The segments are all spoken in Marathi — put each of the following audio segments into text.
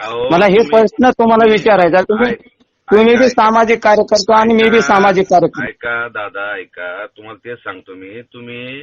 मला हे प्रश्न तुम्हाला विचारायचा तुम्ही तुम्ही बी सामाजिक कार्यकर्ता आणि मी बी सामाजिक कार्यकर्ता. ऐका दादा ऐका. तुम्हाला तेच सांगतो मी. तुम्ही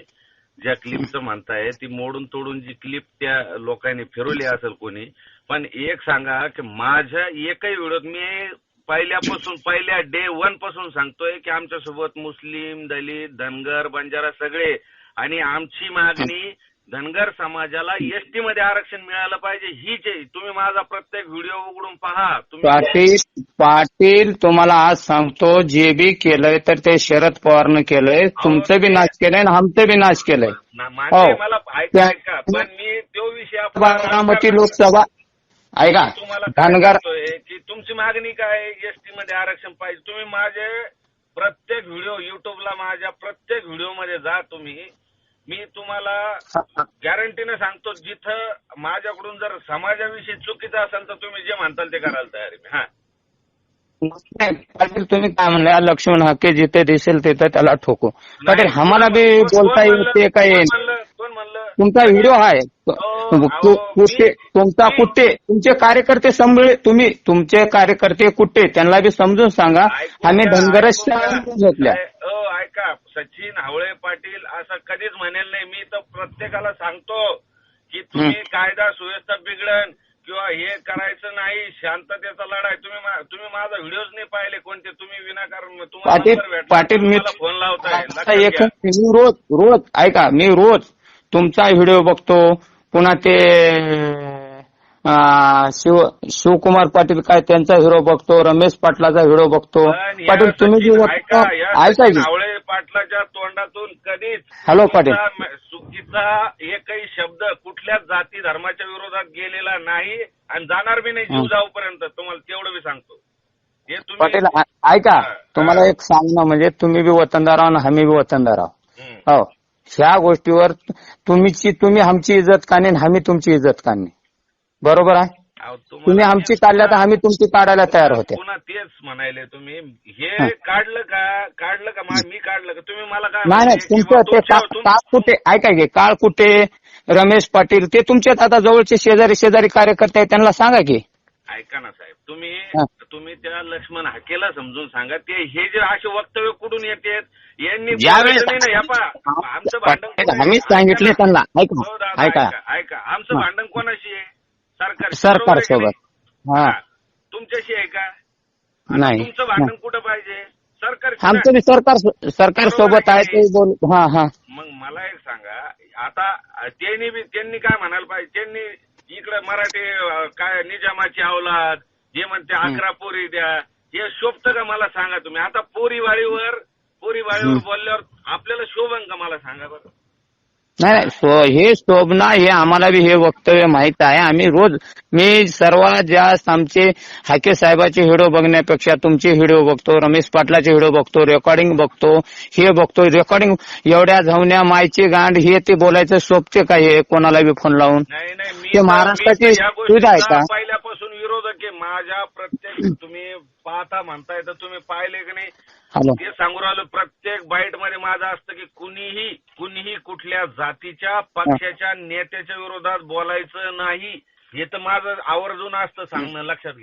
ज्या क्लिपचं म्हणताय ती मोडून तोडून जी क्लिप त्या लोकांनी फिरवली असेल कोणी पण एक सांगा की माझ्या एकही व्हिडिओत मी पहिल्यापासून पहिल्या डे वनपासून सांगतोय की आमच्यासोबत मुस्लिम दलित धनगर बंजारा सगळे आणि आमची मागणी धनगर समाजाला एसटी मध्ये आरक्षण मिळालं पाहिजे हीच आहे तुम्ही माझा प्रत्येक व्हिडिओ उघडून पहा. तुम्ही पाटील पाटील तुम्हाला आज सांगतो जे बी केलंय तर ते शरद पवारनं केलंय. तुमचं बी नाश केलंय आणि आमचं बी नाश केलंय. ना- मान्य आहे हो. मला ऐका त्या- ऐका पण मी तो विषय आपण- बारामती लोकसभा ऐका तुम्हाला काय धनगर सांगतोय की तुमची मागणी काय एसटी मध्ये आरक्षण पाहिजे. तुम्ही माझे प्रत्येक व्हिडिओ युट्यूबला माझ्या प्रत्येक व्हिडिओमध्ये जा तुम्ही. मी तुम्हाला गॅरंटीने सांगतो जिथं माझ्याकडून जर समाजाविषयी चुकीचं असेल तर तुम्ही जे म्हणताल ते करायला तयार आहे मी. हा. नाही, पाटील तुम्ही काय म्हणले? लक्ष्मण हक्के जिथे दिसेल तिथे त्याला ठोको. पाटील आम्हाला बी बोलता काय कोण म्हणलं? कोण म्हणलं? तुमचा व्हिडिओ आहे. मी- तुमचा कुठे तुमचे कार्यकर्ते समजले तुम्ही तुमचे कार्यकर्ते कुठे? त्यांना बी समजून सांगा. आम्ही घ्या. घेतल्या. अ, ऐका. सचिन हावळे पाटील असं कधीच म्हणेल नाही. मी तर प्रत्येकाला सांगतो की तुम्ही कायदा सुव्यवस्था बिघडण किंवा हे करायचं नाही शांततेचा लढाई तुम्ही तुम्ही माझा व्हिडिओज नाही पाहिले कोणते. तुम्ही विनाकारण तुम्हाला पाटील पाटील मी फोन लावताय रोज रोज ऐका मी रोज तुमचा व्हिडिओ बघतो. पुन्हा ते शिव शिवकुमार पाटील काय त्यांचा हिरो बघतो. रमेश पाटलाचा व्हिडिओ बघतो. पाटील तुम्ही जी ऐका पाटलाच्या तोंडातून कधीच हॅलो पाटील. चुकीचा एकही शब्द कुठल्याच जाती धर्माच्या विरोधात गेलेला नाही आणि जाणार बी नाही जीव. जाऊपर्यंत. तुम्हाला तेवढं मी सांगतो. हे पाटील ऐका. तुम्हाला. एक सांगणं म्हणजे तुम्ही बी वतनदार आहो आणि आम्ही बी वतनदार आहोत हं. ह्या गोष्टीवर तुम्हीची तुम्ही आमची इज्जत आणि आम्ही तुमची इज्जत काढणे. बरोबर आहे? तुम्ही आमची काढल्या तर आम्ही तुमची काढायला तयार होते. पुन्हा तेच म्हणायले तुम्ही. हे. काढलं का काढलं का मा- काढलं का? तुम्ही मला काय नाही नाही म्हणले? तुमचं ते काळ कुठे ऐका घे काळ कुठे? रमेश पाटील ते तुमच्यात आता जवळचे शेजारी शेजारी कार्यकर्ते आहेत त्यांना सांगा की. ऐका ना साहेब तुम्ही. तुम्ही त्या लक्ष्मण हाकेला समजून सांगा ते हे जे असे वक्तव्य कुठून येतात? यांनी आमचं भांडण आम्हीच सांगितले त्यांना. ऐका हो ऐका. ऐका आमचं. भांडण कोणाशी आहे? सरकार. सरकार सोबत हा. तुमच्याशी आहे का? नाही. तुमचं भांडण कुठं पाहिजे? सरकार आमचं सरकार सरकार सोबत आहे ते बोल हा हा. मग मला एक सांगा आता त्यांनी त्यांनी काय म्हणायला पाहिजे? त्यांनी इकडे मराठी काय निजामाची अवलाद जे म्हणते अकरा पोरी द्या हे शोभतं का मला सांगा तुम्ही? आता पोरी वाळीवर पोरी वाळीवर हं. बोलल्यावर आपल्याला शोभन का मला सांगा बरं? नाही नाही हे शोभना हे आम्हाला बी हे वक्तव्य माहीत आहे. आम्ही रोज मी सर्वात जास्त आमचे हाके साहेबाचे व्हिडिओ बघण्यापेक्षा तुमचे व्हिडिओ बघतो रमेश पाटलाचे व्हिडिओ बघतो रेकॉर्डिंग बघतो हे बघतो. रेकॉर्डिंग एवढ्या धावण्या मायची गांड हे ते बोलायचं शोभते का हे? कोणाला बी फोन लावून? नाही नाही मी ते महाराष्ट्राची सुविधा आहे का? पहिल्यापासून विरोधक आहे. माझ्या प्रत्येक तुम्ही पाहता म्हणताय तर तुम्ही पाहिले की नाही? ते सांगू राहिलो प्रत्येक बाईटमध्ये माझं असतं की कुणीही कुणीही कुठल्या जातीच्या पक्षाच्या नेत्याच्या विरोधात बोलायचं नाही. हे तर माझं आवर्जून असतं सांगणं. लक्षात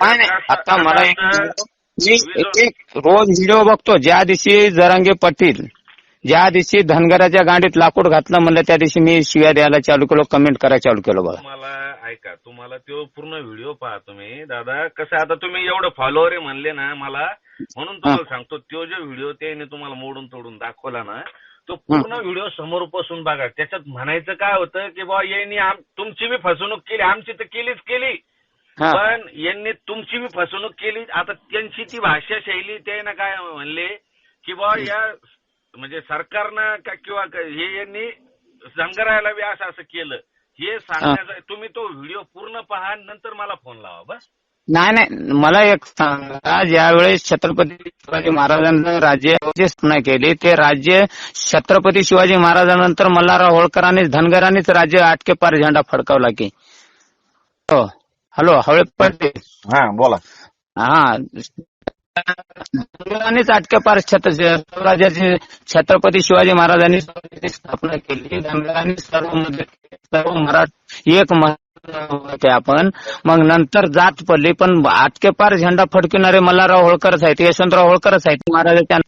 नाही आता मला एक रोज व्हिडिओ बघतो. ज्या दिवशी जरांगे पाटील ज्या दिवशी धनगराच्या गांडीत लाकूड घातलं म्हणलं त्या दिवशी मी शिव्या द्यायला चालू केलो कमेंट करायला चालू केलं बघा. ऐका तुम्हाला तो पूर्ण व्हिडिओ पहा तुम्ही. दादा कसं आता तुम्ही एवढं फॉलोअर आहे म्हणले ना मला म्हणून तुम्हाला सांगतो तो जो व्हिडिओ त्याने तुम्हाला मोडून तोडून दाखवला ना तो पूर्ण व्हिडिओ समोर बसून बघा. त्याच्यात म्हणायचं काय होतं की बा यांनी तुमची बी फसवणूक केली आमची तर केलीच केली. पण यांनी तुमची बी फसवणूक केली आता त्यांची ती भाषा शैली ते ना काय म्हणले की बा या म्हणजे सरकारनं किंवा हे यांनी संग्रहायला बी असं असं केलं. हे. सांगण्याचं तुम्ही तो व्हिडिओ पूर्ण पहा नंतर मला फोन लावा बस. नाही नाही मला एक सांगा ज्यावेळेस छत्रपती शिवाजी महाराजांनी राज्याची स्थापना केली ते राज्य छत्रपती शिवाजी महाराजांनंतर मल्हारराव होळकरांनीच धनगरांनीच राज्य आटके पार झेंडा फडकावला की. हो. हॅलो हवळे पाटील हा बोला. हा. धनगरांनीच आटके पार छत्र स्वराज्याचे छत्रपती शिवाजी महाराजांनी स्थापना केली धनगरांनी सर्वमध्ये सर्व मराठ एक होते आपण. मग नंतर जात पडली पण आटके पार झेंडा फडकविणारे मल्हारराव होळकरच आहेत यशवंतराव होळकरच आहेत. महाराजाच्या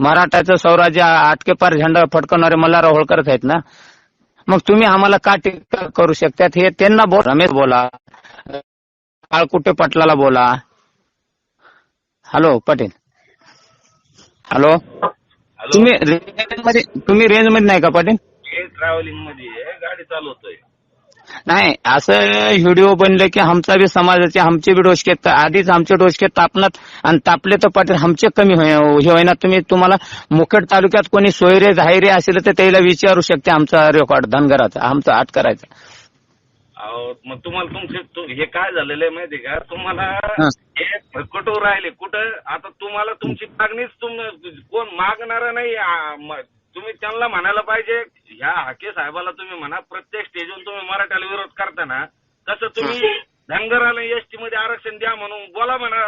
मराठाचं स्वराज्य आटके पार झेंडा फडकवणारे मल्हारराव होळकरच आहेत ना? मग तुम्ही आम्हाला का टीका करू शकतात? हे त्यांना बोल रमेश बोला. काळकुटे पाटलाला बोला. हॅलो पाटील. हॅलो. हॅलो. तुम्ही रेंजमध्ये तुम्ही रेंजमध्ये नाही का पाटील? हे ट्रॅव्हलिंगमध्ये गाडी चालवतोय. नाही असं व्हिडिओ बनले की आमचा बी समाजाचे आमचे बी डोसके आधीच आमचे डोसके तापनात आणि तापले तर पाटील आमचे कमी हे होईना. तुम्ही तुम्हाला मुखेड तालुक्यात कोणी सोयरे झायरे असेल तर त्याला विचारू शकते आमचा रेकॉर्ड धनगराचा आमचा आठ करायचा. मग तुम्हाला तुमचे हे काय झालेलं आहे माहिती का? तुम्हाला हा. कटोर राहिले. कुठं? आता तुम्हाला तुमची मागणीच तुम कोण मागणार नाही तुम्ही त्यांना म्हणायला पाहिजे ह्या हाके साहेबाला तुम्ही म्हणा प्रत्येक स्टेजवर तुम्ही मराठ्याला विरोध करता ना तसं तुम्ही धनगराला एसटी मध्ये आरक्षण द्या म्हणून बोला म्हणा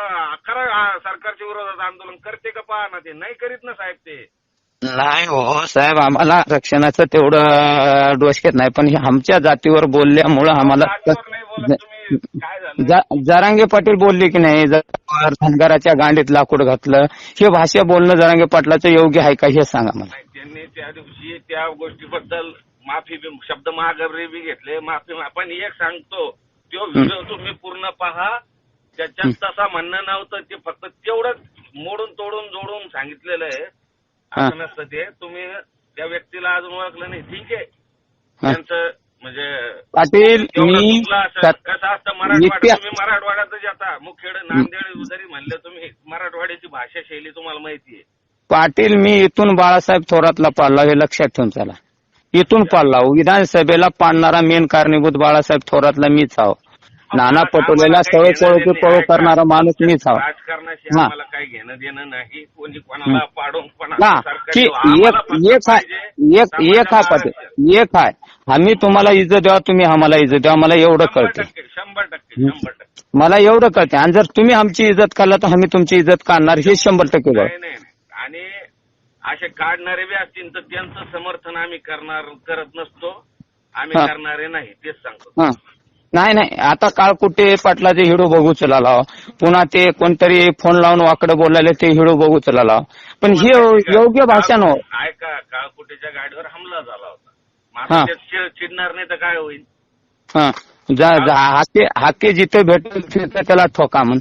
खरं सरकारच्या विरोधात आंदोलन करते का पहा ना ते? नाही करीत ना साहेब ते. नाही हो साहेब आम्हाला आरक्षणाचं तेवढं डोसकेत नाही पण आमच्या जातीवर बोलल्यामुळं आम्हाला नाही बोलत तुम्ही. काय झालं जा- जरांगे पाटील बोलले की नाही जर धनगराच्या गांडीत लाकूड घातलं हे भाषा बोलणं जरांगे पाटलाचं योग्य आहे का हे सांगा मला. नाही त्यांनी त्या दिवशी त्या गोष्टीबद्दल माफी बी- शब्द माघारी बी घेतले माफी मा- पण एक सांगतो तो व्हिडिओ तुम्ही पूर्ण पहा त्याच्यात तसा म्हणणं नव्हतं ते फक्त तेवढंच मोडून तोडून जोडून सांगितलेलं आहे. असं नसतं ते. तुम्ही त्या व्यक्तीला अजून ओळखलं नाही. ठीक आहे. हा. त्यांचं म्हणजे पाटील मी कसं असतं मराठवाडा तुम्ही मराठवाड्यातच येता मुखेड नांदेड जरी म्हणलं तुम्ही. मराठवाड्याची भाषा शैली तुम्हाला माहिती आहे. पाटील मी इथून बाळासाहेब थोरातला पाडला. हे लक्षात ठेवून चला. इथून पाडला. विधानसभेला पाडणारा मेन कारणीभूत बाळासाहेब थोरातला मीच आहो. नाना पटोलेला सवय पळो की पळो करणारा माणूस मीच राजकारणाशी हा. आम्हाला काही घेणं देणं नाही. कोणी कोणाला पाडून का कोणाला की सरकारी- एक आम्हाला फक्त एक आहे पाहिजे एक एक आहे समाजाला पाटील एक आहे आम्ही तुम्हाला इज्जत द्यावा तुम्ही आम्हाला इज्जत द्यावा मला एवढं शंभर कळतं टक्के शंभर टक्के शंभर टक्के. मला एवढं कळते आणि जर तुम्ही आमची इज्जत काढला तर आम्ही तुमची इज्जत काढणार. हे शंभर टक्के बघ नाही नाही नाही. आणि असे काढणारे बी असतील तर त्यांचं समर्थन आम्ही करणार करत नसतो. आम्ही हा. करणारे नाही तेच सांगतो. हा. नाही नाही. आता काळकुटे पाटलाचे हिडो बघू चला पुन्हा ते कोणतरी फोन लावून वाकडं बोलायला ते हिडो बघू चला पण हे योग्य भाषा नो ऐका काळकुटीच्या गाडीवर हमला झाला होता? चिडणार नाही तर काय होईल? हा. हाके हाके जिथे भेटेल तिथे त्याला ठोका म्हण.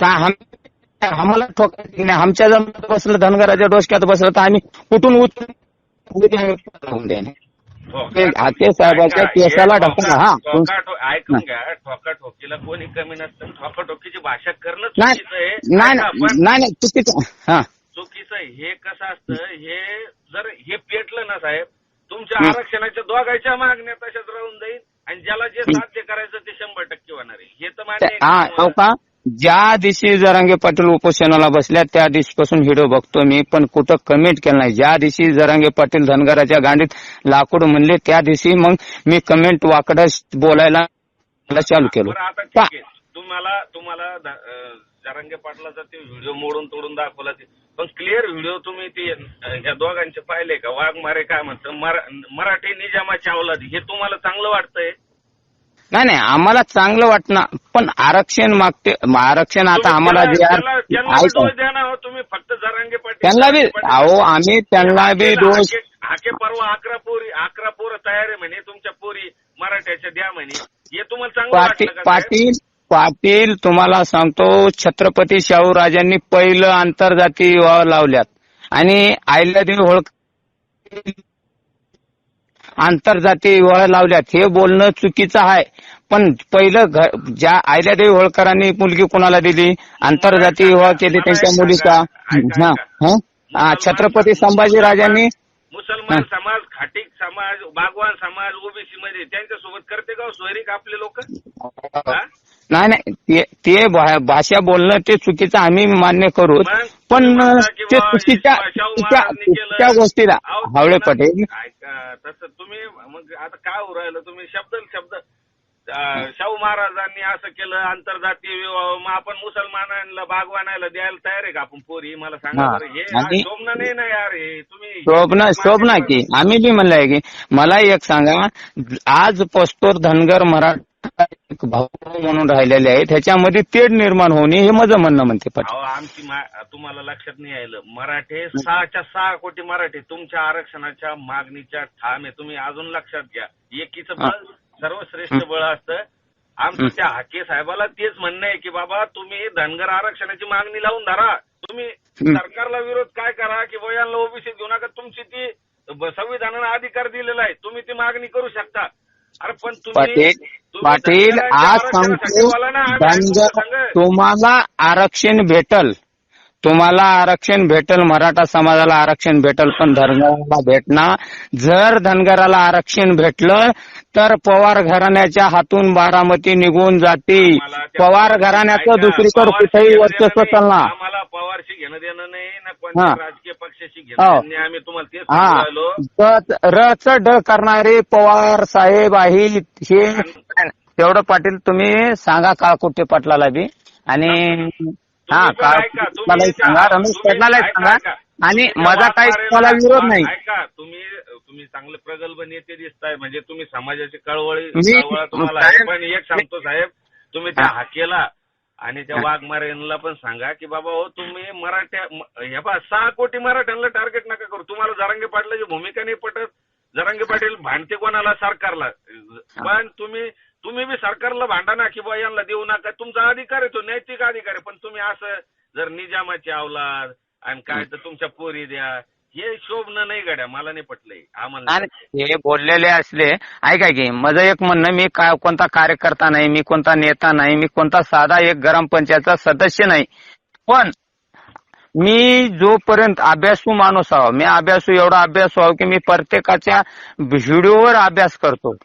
का आम- आम्हाला ठोकायचं नाही. आमच्या जर बसलं धनगराच्या डोसक्यात बसलं तर आम्ही कुठून उचलून. ते साहेबाच्या केसाला ढकला, हा. ऐकून घ्या ठोका ठोकीला कोणी कमी नसतं ठोका ठोकीची भाषा करणं नाही चुकीचं आहे नाही नाही नाही चुकीचं हा चुकीचं आहे हे कसं असतं हे जर हे पेटलं ना साहेब तुमच्या हं. आरक्षणाच्या दोघांच्या मागण्या तशाच राहून जाईल आणि ज्याला जे. साध्य करायचं ते शंभर टक्के होणार आहे हे तर मान्य आहे हा का हो तुम्हाला? का ज्या दिवशी जरांगे पाटील उपोषणाला बसल्या त्या दिवशीपासून व्हिडिओ बघतो मी पण कुठं कमेंट केलं नाही. ज्या दिवशी जरांगे पाटील धनगराच्या गांडीत लाकूड म्हणले त्या दिवशी मग मी कमेंट वाकडं बोलायला चालू केलं. बरं आता आहे. तुम्हाला तुम्हाला ध- अं, जरांगे पाटलाचा ते व्हिडिओ मोडून तोडून दाखवला ते. पण क्लिअर व्हिडिओ तुम्ही ते अं, ह्या दोघांचे पाहिले का? वाघमारे काय म्हणतं? मरा- मराठी निजामाची अवलाद हे तुम्हाला चांगलं वाटतंय? नाही नाही आम्हाला चांगलं वाटणार पण आरक्षण मागते आरक्षण आता आम्हाला जे त्यांना बी तुम्ही फक्त जरांगे पाटील त्यांना अहो आम्ही त्यांना बी दोष हाके- परवा अकरा पोरी अकरा पोरं तयार आहे म्हणे तुमच्या पोरी मराठ्याच्या द्या म्हणे. हे तुम्हाला चांगलं पाटील वाटलं का साहेब? पाटील पाटील तुम्हाला सांगतो छत्रपती शाहू राजांनी पहिलं आंतरजातीय विवाह लावल्यात. आणि आहिल्यादेवी होळकर आंतरजातीय विवाह लावल्यात. हे बोलणं चुकीचं आहे. पण पहिलं ज्या आहिल्यादेवी होळकरांनी मुलगी कोणाला दिली? आंतरजातीय विवाह केली त्यांच्या मुलीचा? हा. हा? हा छत्रपती संभाजीराजांनी? मुसलमान. समाज खाटीक समाज बागवान समाज ओबीसी मध्ये त्यांच्यासोबत करते का हो? सोयरीक आपले लोक? नाही नाही. ते भाषा बोलणं ते चुकीचं आम्ही मान्य करू. पण ते चुकीच्या चुकीच्या. चुकीच्या गोष्टीला. हावळे पटेल. तसं तुम्ही मग आता काय राहिलं? तुम्ही शब्द शब्द शाहू महाराजांनी असं केलं आंतरजातीय विवाह मग आपण मुसलमानांना बागवानाला द्यायला तयार आहे का आपण पोरी? मला सांगा हा. शोभना नाही ना यार हे तुम्ही शोभना शोभना की? आम्ही बी म्हणलंय की मला एक सांगा आज पस्तोर धनगर मराठा भाऊ म्हणून राहिलेले आहेत ह्याच्यामध्ये तेढ निर्माण होणे हे माझं म्हणणं म्हणते पाटील अहो आमची मा- तुम्हाला लक्षात नाही आलं. मराठे सहाच्या सहा कोटी मराठे तुमच्या आरक्षणाच्या मागणीच्या ठाम आहे. तुम्ही अजून लक्षात घ्या. एकीचं बळ सर्वश्रेष्ठ बळ असतं. आमचं त्या हाके साहेबाला तेच म्हणणं आहे की बाबा तुम्ही धनगर आरक्षणाची मागणी लावून धरा. तुम्ही सरकारला विरोध काय करा की वयांना ओबीसी घेऊ नका. तुमची ती ब- संविधानानं अधिकार दिलेला आहे. तुम्ही ती मागणी करू शकता. अरे पण तुम्ही पाटील तुम्ही पाटील आज सांगतो धनगर. तुम्हाला आरक्षण भेटल तुम्हाला आरक्षण भेटल मराठा समाजाला आरक्षण भेटल पण धनगराला भेटणार जर धनगराला आरक्षण भेटलं तर पवार घराण्याच्या हातून बारामती निघून जाते पवार घराण्याचं दुसरीकडे कुठेही वर्चस्व. चालणार आम्हाला पवारशी घेणं देणं नाही ना हा. राजकीय पक्षाशी हो. घेणं देणं नाही. आम्ही तुम्हाला तेच हा सांगू राहिलो ड- रच ड करणारे पवार साहेब आहे हे तेवढं पाटील तुम्ही सांगा का कुठे पाटलाला बी. आणि हा तुम्ही पण काळ ऐका, तुम्ही पाटलालाही त्या- सांगा. रमेश पाटलाला सांगा. आणि माझा काही तुम्हाला विरोध नाही. ऐका तुम्ही तुम्ही चांगले प्रगल्भ नेते दिसताय म्हणजे तुम्ही समाजाची कळवळी तुम्हाला आहे. पण एक सांगतो साहेब तुम्ही त्या हाकेला आणि त्या. वाघमारेला पण सांगा की बाबा हो तुम्ही मराठ्या हे बा सहा कोटी मराठ्यांना टार्गेट नका करू. तुम्हाला जरांगे पाटलाची भूमिका नाही पटत. जरांगे पाटील भांडते कोणाला? सरकारला. पण तुम्ही तुम्ही बी सरकारला भांडा ना की बा यांना देऊ नका. तुमचा अधिकार आहे तो नैतिक अधिकार आहे. पण तुम्ही असं जर निजामाची अवलाद आणि काय तर तुमच्या पोरी द्या हे शोभनं नाही गड्या. मला नाही पटलंय. आम्हाला आणि. हे बोललेले असले ऐका की माझं एक म्हणणं मी काय कोणता कार्यकर्ता नाही मी कोणता नेता नाही मी कोणता साधा एक ग्रामपंचायतचा सदस्य नाही. पण मी जोपर्यंत अभ्यासू माणूस आहो मी अभ्यासू एवढा अभ्यासू आहो की मी प्रत्येकाच्या व्हिडिओवर अभ्यास करतो.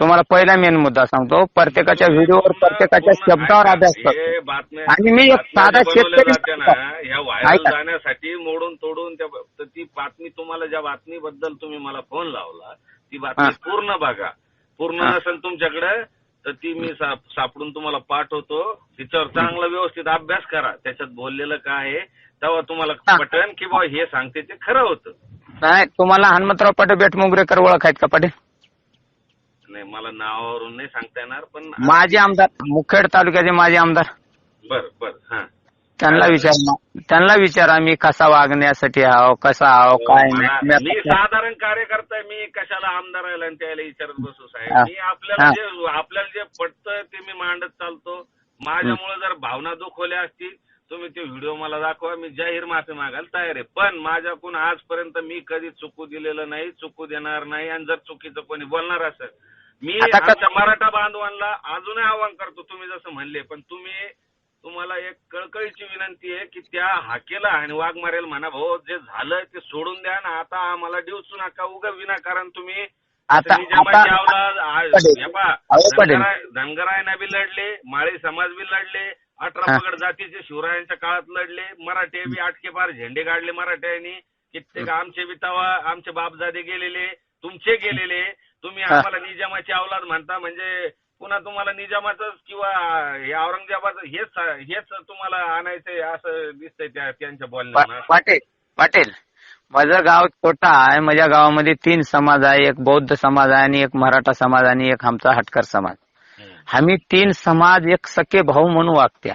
तुम्हाला पहिला मेन मुद्दा सांगतो प्रत्येकाच्या व्हिडिओवर प्रत्येकाच्या शब्दावर. अभ्यास हे करतो बातम्या आणि मी एक बातम्या साधा बनवल्या शेतकरी जात्या ना माणूस ह्या आहे. व्हायरल ऐका. जाण्यासाठी मोडून तोडून त्या तर ती बातमी तुम्हाला ज्या बातमीबद्दल तुम्ही मला फोन लावला ती बातमी हा. पूर्ण बघा पूर्ण हा. नसेल तुमच्याकडे तर ती मी साप- सापडून तुम्हाला पाठवतो तिच्यावर चांगला व्यवस्थित अभ्यास करा त्याच्यात बोललेलं काय आहे तेव्हा तुम्हाला हा. पटन की बाबा हे सांगते ते खरं होतं नाही तुम्हाला हनुमंतराव पाटील बेटमुगरेकर ओळख आहेत का पाटील नाही मला नावावरून नाही सांगता येणार पण माजी आमदार मुखेड तालुक्याचे माजी आमदार बर बर हा त्यांना विचार त्यांना विचारा मी कसा वागण्यासाठी आहो कसा आहो काय हो, नाही. मी साधारण कार्यकर्ता आहे. मी कशाला आमदार आहे आणि त्याला विचारत बसू हा. साहेब मी आपल्याला हा. जे आपल्याला जे पटतं ते मी मांडत चालतो माझ्यामुळे जर भावना दुखवल्या असतील तुम्ही ते व्हिडिओ मला दाखवा मी जाहीर माफी मागायला तयार आहे पण माझ्याकडून आजपर्यंत मी कधी चुकू दिलेलं नाही चुकू देणार नाही आणि जर चुकीचं कोणी बोलणार असेल मी आता आमच्या मराठा बांधवांना अजूनही आवाहन करतो तुम्ही जसं म्हणले पण तुम्ही तुम्हाला एक कळकळीची विनंती आहे की त्या हाकेला आणि वाघ मारेल म्हणा भाऊ जे झालं ते सोडून द्या ना आता आम्हाला डिवचू नका उगा विनाकारण तुम्ही आता- आता-. हे अहो, धनगरायना बी लढले माळी समाज बी लढले अठरा हा. पगड जातीचे शिवरायांच्या काळात लढले मराठे बी आटके पार झेंडे काढले मराठ्यांनी कित्येक आमचे बी तवा आमचे बापजादे गेलेले तुमचे गेलेले तुम्ही. आम्हाला निजामाची अवलाद म्हणता म्हणजे पुन्हा तुम्हाला निजामाचं किंवा हे औरंगजेबाचं हेच हेच तुम्हाला आणायचंय असं दिसतंय त्या त्यांच्या बोलण्यात पाटील पाटील माझं गाव छोटा आहे. माझ्या गावामध्ये तीन समाज आहे. एक बौद्ध समाज आहे आणि एक मराठा समाज आणि एक आमचा हटकर समाज. आम्ही तीन समाज एक सखे भाऊ म्हणून वागत्या?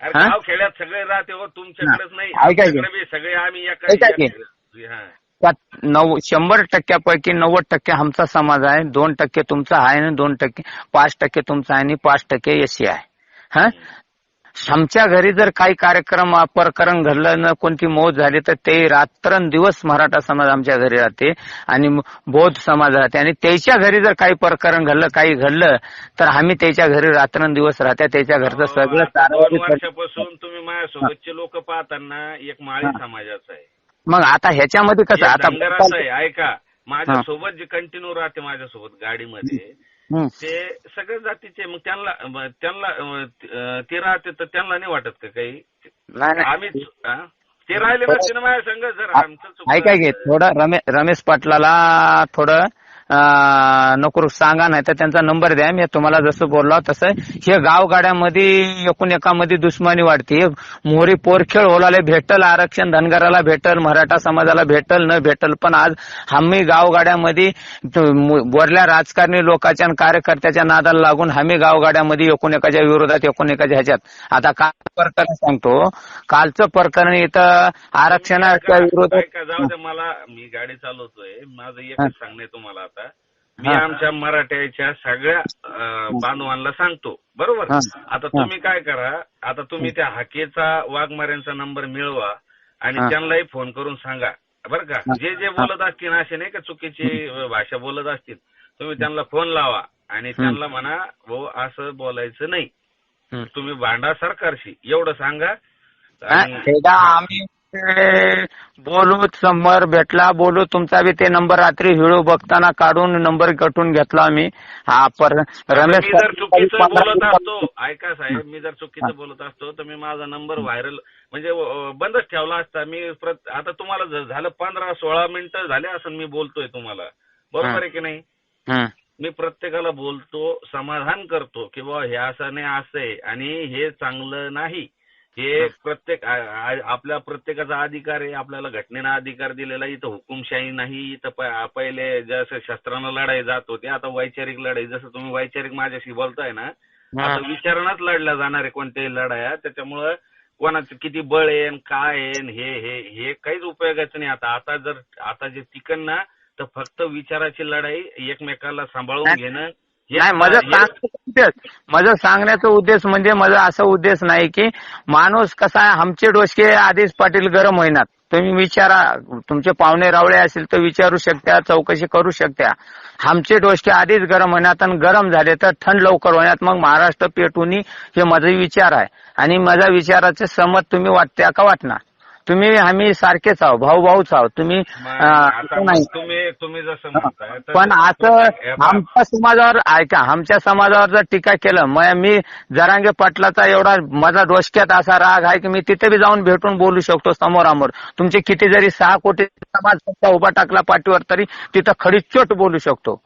गाव खेड्यात सगळे राहते हो तुमच्याकडेच नाही. सगळे आम्ही. त्यात नऊ शंभर टक्क्यापैकी नव्वद टक्के आमचा समाज आहे. दोन टक्के तुमचा आहे आणि दोन टक्के पाच टक्के तुमचा आहे आणि पाच टक्के एसी आहे. हा? आमच्या घरी जर काही कार्यक्रम अ, प्रकरण घडलं न कोणती मौत झाली तर ते रात्रंदिवस मराठा समाज आमच्या घरी राहते आणि बौद्ध समाज राहते. आणि त्याच्या घरी जर काही प्रकरण घडलं काही घडलं तर आम्ही त्याच्या घरी रात्रंदिवस राहते. त्याच्या घरचं सगळं. वर्षापासून तुम्ही माझ्यासोबतचे लोक पाहताना एक माळी. समाजाचा आहे. मग आता ह्याच्यामध्ये कसं आता आहे ऐका माझ्यासोबत जे कंटिन्यू राहते माझ्यासोबत गाडीमध्ये हं. ते सगळ्या जातीचे मग त्यांना म, त्यांना त- राहते तर त्यांना नाही वाटत का काही नाही, नाही. आम्ही हा? ते राहिले नसते ना माझ्या संघ जर आमचं चुकलं ऐका घे. थोडं रमे रमेश पाटलाला थोडं नको सांगा नाही तर त्यांचा नंबर द्या. मी तुम्हाला जसं बोललो तसं हे गावगाड्यामध्ये एकूण एकामध्ये दुश्मनी वाढते. मोहरी पोरखेळ होलाले भेटल आरक्षण धनगराला भेटल मराठा समाजाला भेटल न भेटल. पण आज आम्ही गावगाड्यामध्ये वरल्या राजकारणी लोकांच्या आणि कार्यकर्त्याच्या नादाला लागून आम्ही गावगाड्यामध्ये एकूण एकाच्या विरोधात एकूण एकाच्या ह्याच्यात. आता काल प्रकरण सांगतो. कालचं प्रकरण इथं आरक्षणाच्या विरोधात मला मी गाडी चालवतोय. माझं एकच सांगणे तुम्हाला आता. मी. आमच्या मराठ्याच्या सगळ्या बांधवांना सांगतो. बरोबर. आता तुम्ही काय करा आता तुम्ही त्या हाकेचा वाघमाऱ्यांचा नंबर मिळवा आणि. त्यांनाही फोन करून सांगा. बरं का. जे जे बोलत असतील असे नाही का चुकीची भाषा बोलत असतील तुम्ही त्यांना फोन लावा आणि त्यांना म्हणा हो असं बोलायचं नाही. तुम्ही भांडा सरकारशी. एवढं सांगा. आम्ही ते बोलू समोर भेटला. बोलू तुमचा बी ते नंबर रात्री व्हिडिओ बघताना काढून नंबर कटून घेतला आम्ही हा पर रमेश मी जर चुकीचं बोलत असतो ऐका साहेब मी जर चुकीचं बोलत असतो तर मी माझा नंबर व्हायरल म्हणजे बंदच ठेवला असता. मी आता तुम्हाला झालं पंधरा सोळा मिनिटं झाले असं मी बोलतोय तुम्हाला. बरोबर आहे की नाही. मी प्रत्येकाला बोलतो समाधान करतो की बाबा हे असं नाही असं आहे आणि हे चांगलं नाही. हे प्रत्येक आपल्या प्रत्येकाचा अधिकार आहे आपल्याला घटनेनं अधिकार दिलेला. इथं हुकुमशाही नाही इथं पहिले जसं शस्त्रानं लढाई जात होती आता वैचारिक लढाई जसं तुम्ही वैचारिक माझ्याशी बोलताय ना आता विचारानच लढल्या जाणार आहे कोणत्याही लढाया त्याच्यामुळं कोणाचं किती बळ आहे आणि काय आहे आणि हे हे हे काहीच उपयोगाचं नाही आता आता जर आता जे टिकन ना तर फक्त विचाराची लढाई एकमेकाला सांभाळून. घेणं नाही माझं सांगण्याचा उद्देश माझं सांगण्याचा उद्देश म्हणजे माझा असा उद्देश नाही की माणूस कसा आहे आमचे डोसके आधीच पाटील गरम होईनात. तुम्ही विचारा तुमचे पाहुणे रावळे असतील तर विचारू शकता चौकशी करू शकता आमचे डोसके आधीच गरम होण्यात आणि गरम झाले तर थंड लवकर होण्यात मग महाराष्ट्र पेटून हे माझा विचार आहे. आणि माझ्या विचाराचे सहमत तुम्ही वाटत्या का वाटणार? तुम्ही आम्ही सारखेच आहो भाऊ भाऊच आहोत. तुम्ही आता नाही. तुम्ही तुम्ही जसं म्हणताय तर- पण असं हे आमच्या समाजावर ऐका आमच्या समाजावर जर टीका केलं मग मी जरांगे पाटलाचा एवढा माझा डोसक्यात असा राग आहे की मी तिथे बी जाऊन भेटून बोलू शकतो समोरामोर तुमचे किती जरी सहा कोटी समाज उभा टाकला पाठीवर तरी तिथं खडीचोट बोलू शकतो.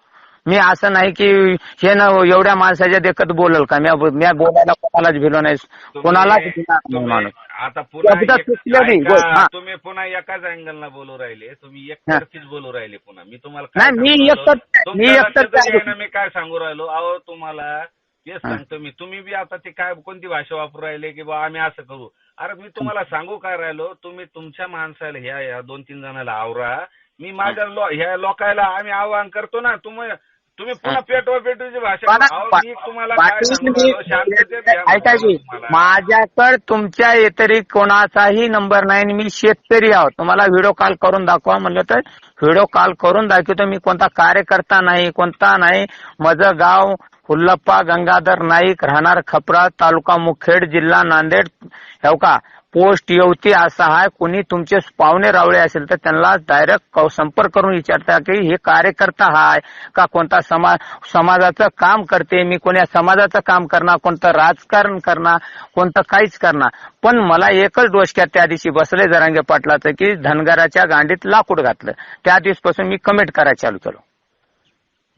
मी असं नाही की हे ना एवढ्या माणसाच्या देखत बोलल का? मी मी बोलायला कोणालाच भिलो नाही. कोणालाच नाही माणूस. आता पुन्हा एकदा एक- चुकलं नाही, ऐका, बोल, हा. तुम्ही पुन्हा एकाच अँगलला बोलू राहिले. तुम्ही एकतर्फीच बोलू राहिले पुन्हा. मी तुम्हाला काय नाही, मी सांगू राहिलो? एकतर्फी- तुमच्या मी एकतर्फी ना मी काय सांगू राहिलो? अहो तुम्हाला तेच हा. सांगतो मी. तुम्ही बी आता ते काय कोणती भाषा वापरू राहिले की बा आम्ही असं करू? अरे मी तुम्हाला सांगू काय राहिलो? तुम्ही तुमच्या माणसाला ह्या या दोन तीन जणाला आवरा. मी माझ्या लो- ह्या लोकायला आम्ही आवाहन करतो ना. तुम्ही तुम्ही पुन्हा पेटवा पेटूची भाषा. पण- अहो, मी तुम्हाला काय पाटील सांगू? मी- राहिलो? शांततेत घ्या ऐका की तुम्हाला. माझ्याकडे तुमच्या व्यतिरिक्त कोणाचाही नंबर नाही आणि मी शेतकरी आहोत. तुम्हाला व्हिडिओ कॉल करून दाखवा म्हणलं तर व्हिडिओ कॉल करून दाखवतो. मी कोणता कार्यकर्ता नाही कोणता नाही माझं गाव हुल्लप्पा गंगाधर नाईक राहणार खपरा तालुका मुखेड जिल्हा नांदेड. हो का? पोस्ट येवती असा आहे कोणी तुमचे पाहुणे रावळे असेल तर त्यांना डायरेक्ट संपर्क करून विचारता की हे कार्यकर्ता हाय का कोणता समाज समाजाचं काम करते मी कोण्या समाजाचं काम करणार कोणतं राजकारण करणार कोणतं काहीच करणार. पण मला एकच डोसक्यात त्या दिवशी बसले जरांगे पाटलाचं की धनगराच्या गांडीत लाकूड घातलं. त्या दिवसपासून मी कमेंट करायला चालू केलो.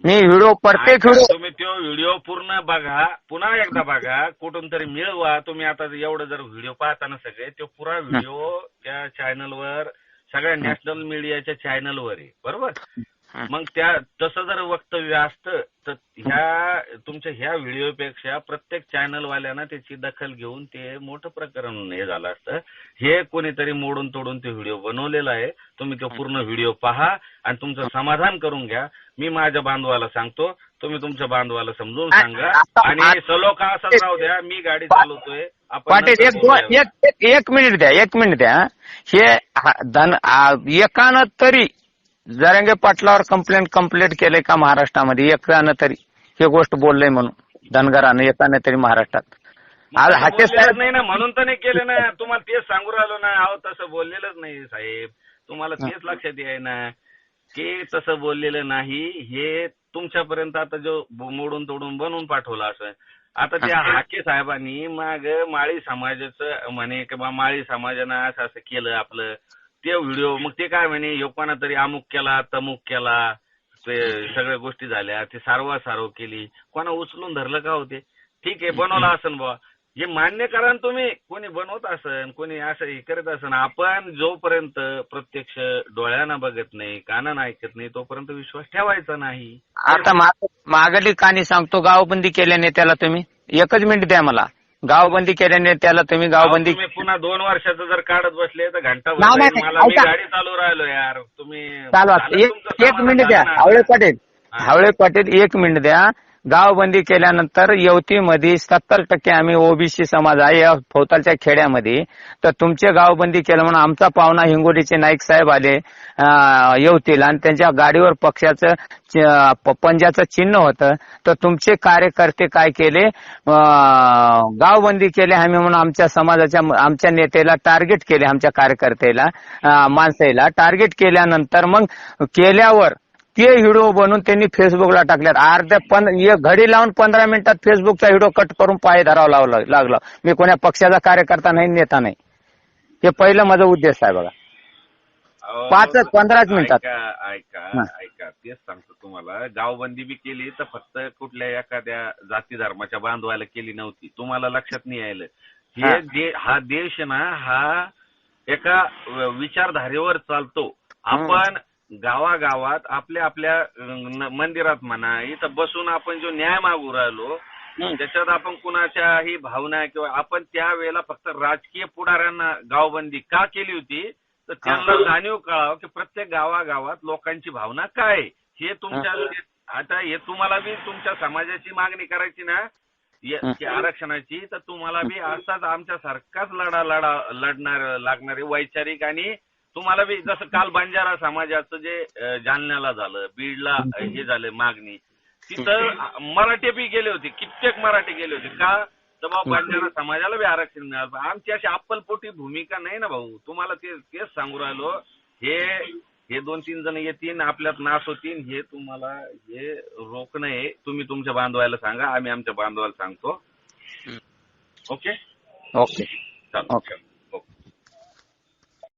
मी व्हिडिओ प्रत्येक व्हिडिओ तुम्ही तो व्हिडिओ पूर्ण बघा. पुन्हा एकदा बघा. कुठून तरी मिळवा. तुम्ही आता एवढं जर व्हिडिओ पाहताना सगळे तो पुरा व्हिडिओ त्या चॅनलवर सगळ्या नॅशनल मीडियाच्या चॅनलवर आहे. बरोबर? मग त्या तसं जर वक्तव्य असतं तर ह्या तुमच्या ह्या व्हिडिओपेक्षा प्रत्येक चॅनलवाल्यांना त्याची दखल घेऊन ते मोठं प्रकरण हे झालं असतं. हे कोणीतरी मोडून तोडून ते व्हिडिओ बनवलेला आहे. तुम्ही तो पूर्ण व्हिडिओ पहा आणि तुमचं समाधान करून घ्या. मी माझ्या बांधवाला सांगतो तुम्ही तुमच्या बांधवाला समजून सांगा. आणि सलोखा असाच राहू द्या मी गाडी चालवतोय. आपण एक मिनिट द्या एक मिनिट द्या. हे एकानं तरी जरंगे पाटलावर कंप्लेंट कंप्लेंट केलंय का महाराष्ट्रामध्ये? एकानं तरी. हे गोष्ट बोललंय म्हणून. धनगरानं एकानं तरी महाराष्ट्रात. आज हाके साहेब नाही ना. म्हणून तर नाही केलं ना. तुम्हाला तेच सांगू राहिलो ना. अहो तसं बोललेलंच नाही साहेब. तुम्हाला तेच लक्षात आहे ना की तसं बोललेलं नाही. हे तुमच्यापर्यंत आता जो मोडून तोडून बनवून पाठवलं असं. आता त्या हाके साहेबांनी मग माळी समाजाचं म्हणे की बा माळी समाजानं असं असं केलं आपलं. ते व्हिडिओ मग ते काय म्हणे ह्यो कोणा तरी अमुक केला तमुक केला ते सगळ्या गोष्टी झाल्या ते सारवा सारव केली. कोणा उचलून धरलं का होते ठीक आहे बनवलं असन बुवा. हे मान्य करा तुम्ही. कोणी बनवत असन कोणी असं हे करत असन. आपण जोपर्यंत प्रत्यक्ष डोळ्यानं बघत नाही कानानं ऐकत नाही तोपर्यंत विश्वास ठेवायचा नाही. आता मागली कहाणी सांगतो गावबंदी केल्याने त्याला तुम्ही एकच मिनिट द्या मला. गावबंदी केल्या नेत्याला तुम्ही गावबंदी तुम्ही पुन्हा दोन वर्षाचं जर काढत बसले तर घंटा नाही, नाही, भर मला मी ऐका. गाडी चालू राहिलो यार तुम्ही चालू झालं असतं. एक तुमचं एक समाधान मिनिट द्या झालं ना? हावळे पाटील. हावळे पाटील एक मिनिट द्या गावबंदी केल्यानंतर येवतीमध्ये सत्तर टक्के आम्ही ओबीसी समाज आहे या भोवतालच्या खेड्यामध्ये. तर तुमचे गावबंदी केलं म्हणून आमचा पाहुणा हिंगोलीचे नाईक साहेब आले अं, येवतीला. आणि त्यांच्या गाडीवर पक्षाचं प- पंजाचं चिन्ह होतं. तर तुमचे कार्यकर्ते काय केले? गावबंदी केले आम्ही म्हणून आमच्या समाजाच्या आमच्या नेत्याला टार्गेट केले आमच्या कार्यकर्त्याला माणसाला. टार्गेट केल्यानंतर मग केल्यावर ते व्हिडिओ बनवून त्यांनी फेसबुकला टाकल्यात. अर्ध्या पं- एक घडी लावून पंधरा मिनिटात फेसबुकचा व्हिडिओ कट करून पाय धरावा लावला लागला. मी कोण्या पक्षाचा कार्यकर्ता नाही नेता नाही. हे पहिलं माझा उद्देश आहे बघा. पाचच- पंधराच मिनिटात. ऐका ऐका तेच सांगतो तुम्हाला. गावबंदी बी केली तर फक्त कुठल्या एखाद्या जाती धर्माच्या बांधवाला केली नव्हती. तुम्हाला लक्षात नाही यायलं. हा. हे. दे हा देश ना हा एका विचारधारेवर चालतो. आपण गावागावात आपल्या आपल्या मंदिरात म्हणा इथं बसून आपण जो न्याय मागू राहिलो त्याच्यात आपण कुणाच्याही भावना किंवा आपण त्यावेळेला फक्त राजकीय पुढाऱ्यांना गावबंदी का केली होती? तर त्यांना जाणीव कळावं की प्रत्येक गावागावात लोकांची भावना काय. हे तुमच्या आता हे तुम्हाला बी तुमच्या समाजाची मागणी करायची ना? आरक्षणाची तर तुम्हाला बी असाच आमच्या सारखाच लढा लढा लढणार लागणारे वैचारिक आणि तुम्हाला बी जसं काल बंजारा समाजाचं जे जालन्याला झालं बीडला हे झालं मागणी तिथं मराठी बी गेले होते कित्येक मराठी गेले होते. का? तर भाऊ बंजारा समाजाला बी आरक्षण मिळालं आमची अशी अप्पलपोटी भूमिका नाही ना भाऊ. तुम्हाला ते तेच सांगू राहिलो. हे हे दोन तीन जण येतील आपल्यात नाश होतील हे तुम्हाला हे रोखणं आहे. तुम्ही तुमच्या बांधवायला सांगा आम्ही आमच्या बांधवाला सांगतो. ओके? ओके. ओके.